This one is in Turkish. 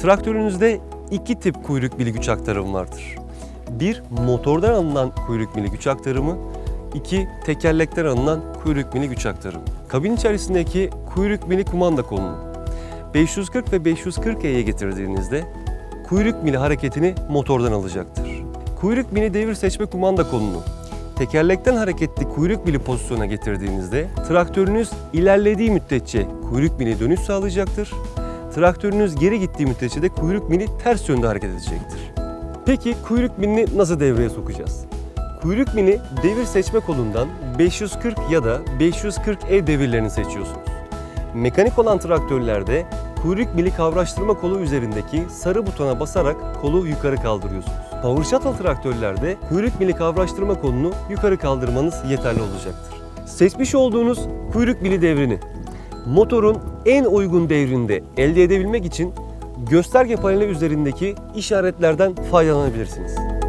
Traktörünüzde iki tip kuyruk mili güç aktarımı vardır. Bir, motordan alınan kuyruk mili güç aktarımı. iki tekerlekten alınan kuyruk mili güç aktarımı. Kabin içerisindeki kuyruk mili kumanda kolunu 540 ve 540E'ye getirdiğinizde kuyruk mili hareketini motordan alacaktır. Kuyruk mili devir seçme kumanda kolunu tekerlekten hareketli kuyruk mili pozisyona getirdiğinizde traktörünüz ilerlediği müddetçe kuyruk mili dönüş sağlayacaktır. Traktörünüz geri gittiği müddetçe de kuyruk mili ters yönde hareket edecektir. Peki kuyruk milini nasıl devreye sokacağız? Kuyruk mili devir seçme kolundan 540 ya da 540E devirlerini seçiyorsunuz. Mekanik olan traktörlerde kuyruk mili kavraştırma kolu üzerindeki sarı butona basarak kolu yukarı kaldırıyorsunuz. Power Shuttle traktörlerde kuyruk mili kavraştırma kolunu yukarı kaldırmanız yeterli olacaktır. Seçmiş olduğunuz kuyruk mili devrini motorun en uygun devrinde elde edebilmek için gösterge paneli üzerindeki işaretlerden faydalanabilirsiniz.